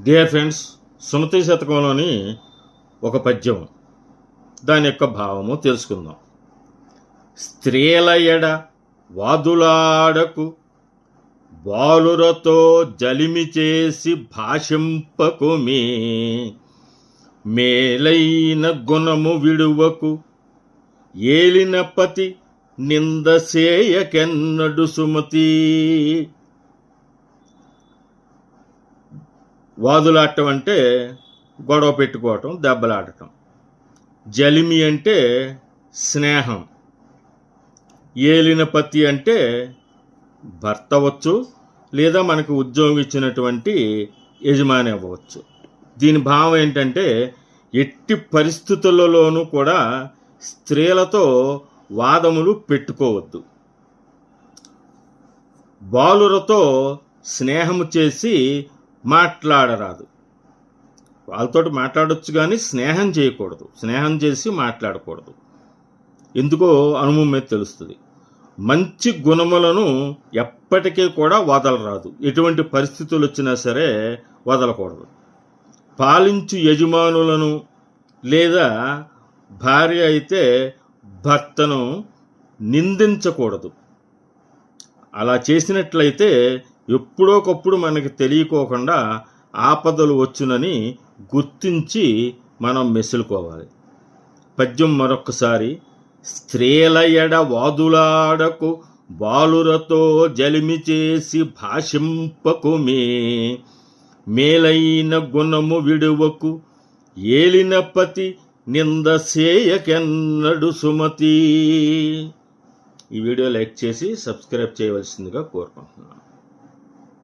Dear friends Sumathi శతకంలోని ఒక పద్యం. దాని యొక్క భావము తెలుసుకుందాం. స్త్రీల ఎడ వాదులాడకు బాలురతో జలిమి చేసి భాషింపకుమే మేలైన గుణము విడువకు ఏలినప్పతి నిందసేయకెన్నడు సుమతి. వాదులాడటం అంటే గొడవ పెట్టుకోవటం దెబ్బలాడటం. జలిమి అంటే స్నేహం. ఏలిన పత్తి అంటే భర్త అవ్వచ్చు లేదా మనకు ఉద్యోగం ఇచ్చినటువంటి యజమాని అవ్వచ్చు. దీని భావం ఏంటంటే ఎట్టి పరిస్థితులలోనూ కూడా స్త్రీలతో వాదములు పెట్టుకోవద్దు. బాలురతో స్నేహము చేసి మాట్లాడరాదు. వాళ్ళతోటి మాట్లాడొచ్చు కానీ స్నేహం చేయకూడదు. స్నేహం చేసి మాట్లాడకూడదు. ఎందుకో అనుభవం మీద తెలుస్తుంది. మంచి గుణములను ఎప్పటికీ కూడా వదలరాదు. ఎటువంటి పరిస్థితులు వచ్చినా సరే వదలకూడదు. పాలించు యజమానులను లేదా భార్య అయితే భర్తను నిందించకూడదు. అలా చేసినట్లయితే ఎప్పుడోకప్పుడు మనకి తెలియకోకుండా ఆపదలు వచ్చునని గుర్తించి మనం మెసులుకోవాలి. పద్యం మరొకసారి స్త్రీల ఎడ వాదులాడకు బాలురతో జలిమి చేసి భాషింపకుమే మేలైన గుణము విడువకు ఏలిన పతి సుమతి. ఈ వీడియో లైక్ చేసి సబ్స్క్రైబ్ చేయవలసిందిగా కోరుకుంటున్నాను.